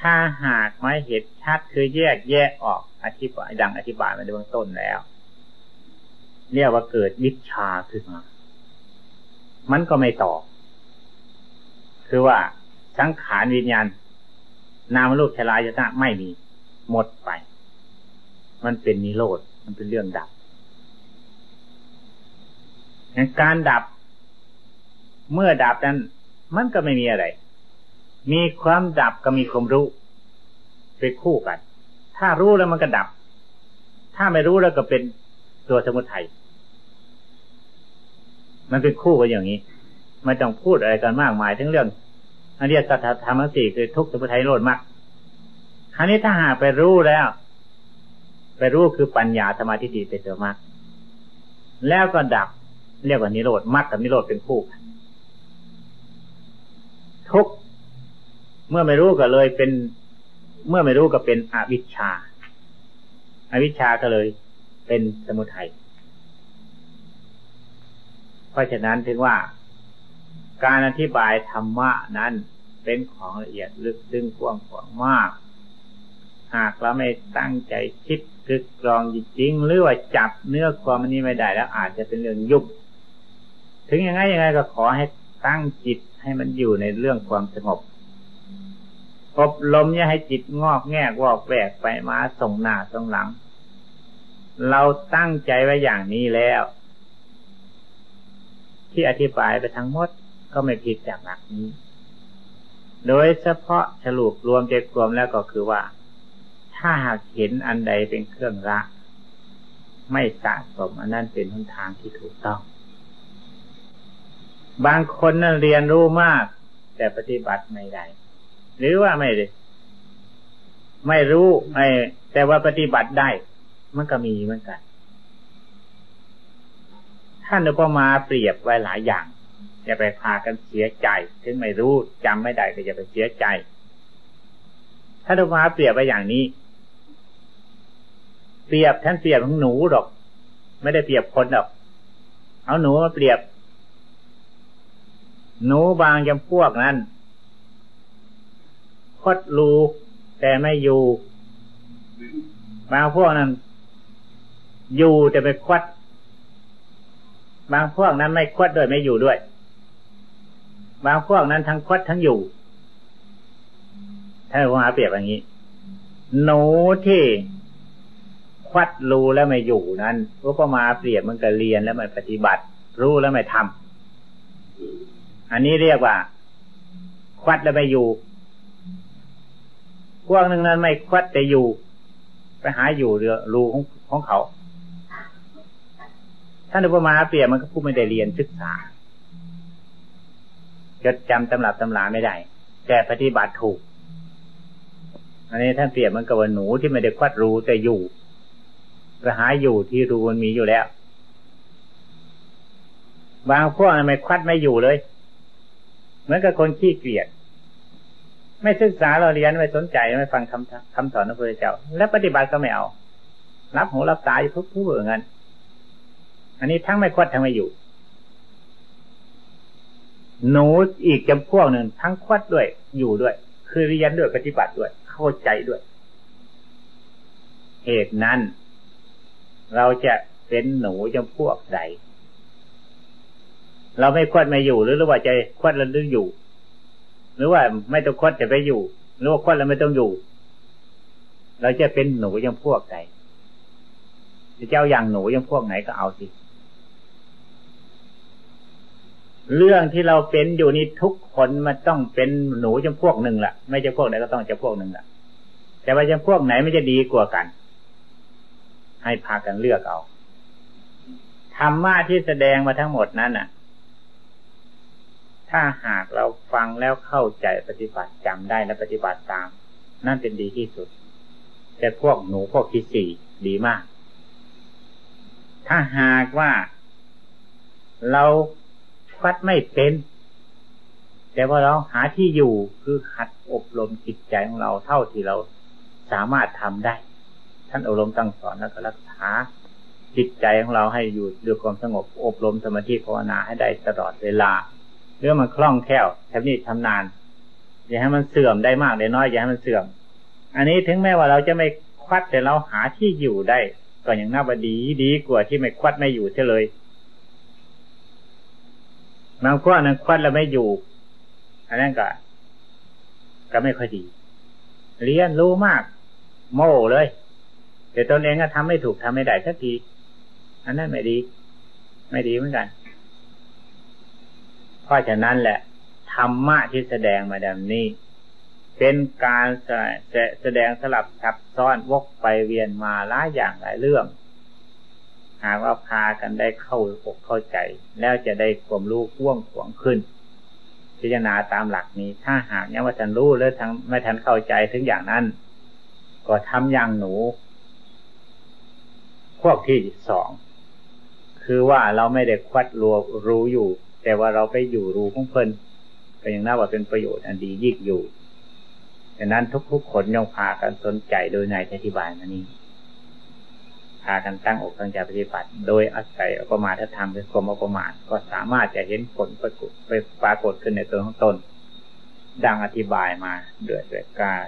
ถ้าหากไม่เห็นชัดคือแยกแยกออกอธิบายดังอธิบายมาในเบื้องต้นแล้ว เรียกว่าเกิดวิชาขึ้นมา มันก็ไม่ต่อ คือว่าสังขารวิญญาณนามรูปชลายตนะไม่มี หมดไป มันเป็นนิโรธมันเป็นเรื่องดับการดับ เมื่อดับนั้น มันก็ไม่มีอะไร มีความดับก็มีความรู้เป็นคู่กัน ถ้ารู้แล้วมันก็ดับ ถ้าไม่รู้แล้วก็เป็นตัวสมุทัยมันเป็นคู่กันอย่างนี้ไม่ต้องพูดอะไรกันมากมายทั้งเรื่องอริยสัจธรรมสี่คือทุกสมุทัยโลดมากคราวนี้ถ้าหากไปรู้แล้ว ไปรู้คือปัญญาสมาธิดีเป็นตัวมากแล้วก็ดับ เรียกว่านิโรธมรรคกับนิโรธเป็นคู่กันทุก เมื่อไม่รู้ก็เลยเป็น เมื่อไม่รู้ก็เป็นอวิชชาอาวิชชาก็เลยเป็นสมุทัย เพราะฉะนั้นถึงว่าการอธิบายธรรมะนั้นเป็นของละเอียดลึกซึ้งกว้างขวางมาก หากเราไม่ตั้งใจคิดคึกกรองจริงๆหรือว่าจับเนื้อความนนี้ไม่ได้แล้วอาจจะเป็นเรื่องยุบถึงยังไงยังไงก็ขอให้ตั้งจิตให้มันอยู่ในเรื่องความสงบ อบรมอย่าให้จิตงอกแงกวอกแวกไปมาส่งหน้าส่งหลัง เราตั้งใจไว้อย่างนี้แล้ว ที่อธิบายไปทั้งหมดก็ไม่ผิดจากหลักนี้ โดยเฉพาะฉลุปรวมใจรวมแล้วก็คือว่า ถ้าหากเห็นอันใดเป็นเครื่องรักไม่สะสมอันนั้นเป็นหนทางที่ถูกต้อง บางคนนั้นเรียนรู้มาก แต่ปฏิบัติไม่ได้ หรือว่าไม่ได้ไม่รู้ไม่แต่ว่าปฏิบัติได้ มันก็มีเหมือนกัน ท่านอุปมาเปรียบไว้หลายอย่างอย่าไปพากันเสียใจ ถึงไม่รู้จำไม่ได้ก็อย่าไปเสียใจท่านอุปมาเปรียบไว้อย่างนี้ เปรียบท่านเปรียบของหนูหรอก ไม่ได้เปรียบคนหรอก เอาหนูมาเปรียบ หนูบางจำพวกนั้น คดรูแต่ไม่อยู่บางพวกนั้น อยู่แต่ไปควัดบางพวกนั้นไม่ควัดด้วยไม่อยู่ด้วย บางพวกนั้นทั้งควัดทั้งอยู่ถ้าว่าเปรียบอย่างนี้ หนูที่ควัดรู้แล้วไม่อยู่นั้นอุปมาเปรียบมันก็เรียนแล้วมันปฏิบัติ รู้แล้วไม่ทำอันนี้เรียกว่า ควัดแล้วไม่อยู่ พวกหนึ่งนั้นไม่ควัดแต่อยู่ ไปหาอยู่เรือรูของของเขา ท่านอุปมาเปรียบมันก็ผู้ไม่ได้เรียนศึกษาจดจำตำรับตำราไม่ได้ แต่ปฏิบัติถูก อันนี้ท่านเปรียบมันกับว่าหนูที่ไม่ได้ควัดรูแต่อยู่ไปหาอยู่ที่รูมันมีอยู่แล้ว บางพวกไม่ควัดไม่อยู่เลย เหมือนกับคนขี้เกียจ ไม่ศึกษาเราเรียนไม่สนใจไม่ฟังคำคำสอนของพระเจ้า และปฏิบัติก็ไม่เอา รับหูรับตาอยู่ทุกผู้เหมือนกันอันนี้ทั้งไม่ควัดทั้งไม่อยู่ หนูอีกจำพวกหนึ่งทั้งควัดด้วยอยู่ด้วย คือเรียนด้วยปฏิบัติด้วย เข้าใจด้วยเหตุนั้น เราจะเป็นหนูจำพวกใดเราไม่ควัดไม่อยู่หรือรือว่าใจควัดแล้วหรืออยู่ หรือว่าไม่ต้องคดจะไปอยู่หรือว่าคดแล้วไม่ต้องอยู่ เราจะเป็นหนูยังพวกไหนจะเจ้าอย่างหนูยังพวกไหนก็เอาสิเรื่องที่เราเป็นอยู่นี่ทุกคนมันต้องเป็นหนูจำพวกหนึ่งแหละไม่จะพวกไหนก็ต้องจะพวกหนึ่งแหละแต่ว่าจะพวกไหนไม่จะดีกว่ากัน ให้พากันเลือกเอาธรรมะที่แสดงมาทั้งหมดนั้นน่ะ ถ้าหากเราฟังแล้วเข้าใจปฏิบัติจำได้และปฏิบัติตาม นั่นเป็นดีที่สุด แต่พวกหนูพวกที่สี่ดีมาก ถ้าหากว่าเราคัดไม่เป็น แต่ว่าเราหาที่อยู่คือหัดอบรมจิตใจของเราเท่าที่เราสามารถทำได้ ท่านอบรมตั้งสอนแล้วก็รักษาจิตใจของเราให้อยู่ด้วยความสงบอบรมสมาธิภาวนาให้ได้ตลอดเวลา เรื่องมันคล่องแคล่วแทบนี้ทำนานอย่าให้มันเสื่อมได้มากได้น้อยอย่าให้มันเสื่อม อันนี้ถึงแม้ว่าเราจะไม่ควัดแต่เราหาที่อยู่ได้ก็ยังน่าบดีดีกว่าที่ไม่ควัดไม่อยู่เสียเลยบางพวกนั้นควัดแล้วไม่อยู่ อันนั้นก็ก็ไม่ค่อยดี เรียนรู้มาก โม่เลย แต่ตนเองก็ทำไม่ถูกทำไม่ได้สักที อันนั้นไม่ดี ไม่ดีเหมือนกัน ราะฉะนั้นแหละธรรมะที่แสดงมาดังนี้ เป็นการแสดงสลับซับซ้อนวกไปเวียนมาหลายอย่างหลายเรื่อง หากว่าพากันได้เข้าอกเข้าใจ แล้วจะได้ความรู้พ่วงขวงขึ้น พิจารณาตามหลักนี้ถ้าหากยังว่าทันรู้หรือทั้งไม่ทันเข้าใจถึงอย่างนั้น ก็ทำอย่างหนู พวกที่สองคือว่าเราไม่ได้ควัดรัวรู้อยู่ แต่ว่าเราไปอยู่รู้ของเพลินก็ยังน่าว่าเป็นประโยชน์อันดียิ่งอยู่ดังนั้นทุกๆคนย่อมพากันสนใจโดยในอธิบายมานี้พากันตั้งอกตั้งใจปฏิบัติ โดยอาศัยอประมาทธรรมเป็นความอประมาทก็สามารถจะเห็นผลปรากฏไปปรากฏขึ้นในตัวของตน ดังอธิบายมาเดือดเดือดกาย